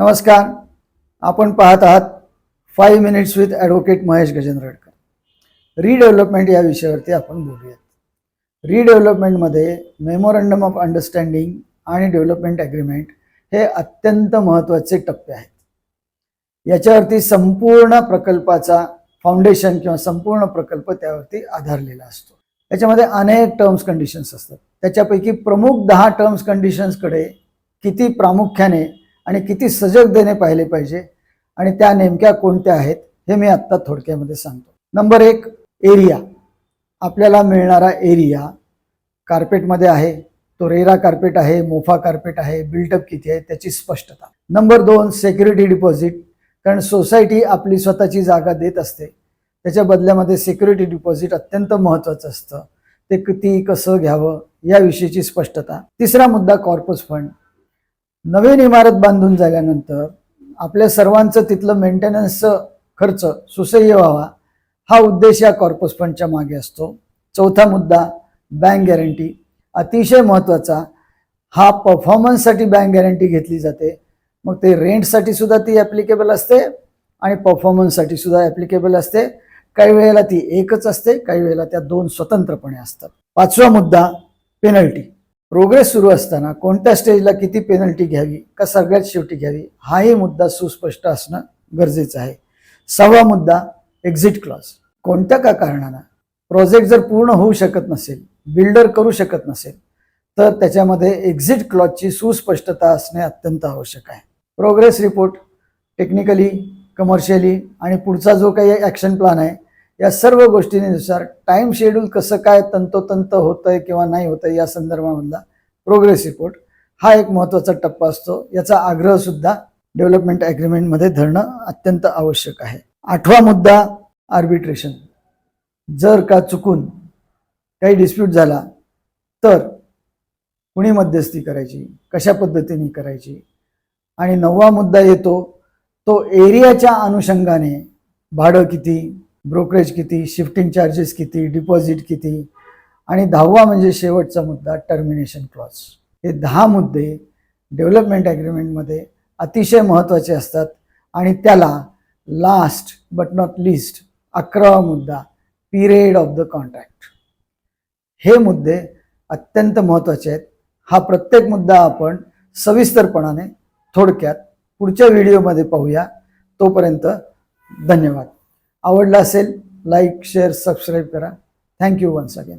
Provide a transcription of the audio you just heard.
नमस्कार. आपण पाहत आहात five minutes with advocate Mahesh Gajendragadkar. Redevelopment या विषयावरती आपण बोलूयात. रिडेव्हलपमेंटमध्ये मेमोरंडम ऑफ अंडरस्टँडिंग आणि डेव्हलपमेंट ॲग्रीमेंट हे अत्यंत महत्त्वाचे टप्पे आहेत. याच्यावरती संपूर्ण प्रकल्पाचा फाउंडेशन किंवा संपूर्ण प्रकल्प त्यावरती आधारलेला असतो. याच्यामध्ये अनेक टर्म्स कंडिशन्स असतात. त्याच्यापैकी प्रमुख दहा टर्म्स कंडिशन्सकडे किती प्रामुख्याने आणि किती सजगतेने पाहिले पाहिजे आणि त्या नेमक्या कोणत्या आहेत हे मी आत्ता थोडक्यामध्ये सांगतो. नंबर एक एरिया. आपल्याला मिळणारा एरिया कार्पेटमध्ये आहे तो रेरा कार्पेट आहे मोफा कार्पेट आहे बिल्टअप किती आहे त्याची स्पष्टता. नंबर दोन सेक्युरिटी डिपॉझिट कारण सोसायटी आपली स्वतःची जागा देत असते. त्याच्या बदल्यामध्ये सिक्युरिटी डिपॉझिट अत्यंत महत्त्वाचं असतं. ते किती कसं घ्यावं याविषयीची स्पष्टता. तिसरा मुद्दा कॉर्पस फंड नवीन इमारत बांधून झाल्यानंतर आपल्या सर्वांचं तिथलं मेंटेनन्सचं खर्च सुसह्य व्हावा हा उद्देश या कॉर्पस फंडच्या मागे असतो. चौथा मुद्दा बँक गॅरंटी अतिशय महत्त्वाचा हा परफॉर्मन्ससाठी बँक गॅरंटी घेतली जाते. मग ते रेंटसाठी सुद्धा ती ॲप्लिकेबल असते आणि परफॉर्मन्ससाठी सुद्धा ॲप्लिकेबल असते. काही वेळेला ती एकच असते काही वेळेला त्या दोन स्वतंत्रपणे असतात. पाचवा मुद्दा पेनल्टी प्रोग्रेस सुरू असताना कोणत्या स्टेजला किती पेनल्टी घ्यावी का सगळ्यात शेवटी घ्यावी हाही मुद्दा सुस्पष्ट असणं गरजेचं आहे. सहावा मुद्दा एक्झिट क्लॉज कोणत्या का कारणानं प्रोजेक्ट जर पूर्ण होऊ शकत नसेल बिल्डर करू शकत नसेल तर त्याच्यामध्ये एक्झिट क्लॉजची सुस्पष्टता असणे अत्यंत आवश्यक आहे. प्रोग्रेस रिपोर्ट टेक्निकली कमर्शियली आणि पुढचा जो काही ॲक्शन प्लॅन आहे या सर्व गोष्टींनुसार टाईम शेड्यूल कसं काय तंतोतंत होतंय किंवा नाही होतंय या संदर्भामधला प्रोग्रेस रिपोर्ट हा एक महत्त्वाचा टप्पा असतो. याचा आग्रह सुद्धा डेव्हलपमेंट ॲग्रीमेंटमध्ये धरणं अत्यंत आवश्यक आहे. आठवा मुद्दा आर्बिट्रेशन जर का चुकून काही डिस्प्यूट झाला तर कुणी मध्यस्थी करायची? कशा पद्धतीने करायची? आणि नववा मुद्दा येतो तो एरियाच्या अनुषंगाने भाडं किती? ब्रोकरेज किती शिफ्टिंग चार्जेस किती डिपॉझिट किती? आणि दहावा म्हणजे शेवटचा मुद्दा टर्मिनेशन क्लॉज हे दहा मुद्दे डेव्हलपमेंट ॲग्रीमेंटमध्ये अतिशय महत्त्वाचे असतात. आणि त्याला लास्ट बट नॉट लिस्ट अकरावा मुद्दा पिरियड ऑफ द कॉन्ट्रॅक्ट हे मुद्दे अत्यंत महत्त्वाचे आहेत. हा प्रत्येक मुद्दा आपण सविस्तरपणाने थोडक्यात पुढच्या व्हिडिओमध्ये पाहूया. तोपर्यंत धन्यवाद. आवडला असेल लाईक शेअर सबस्क्राईब करा. Thank you once again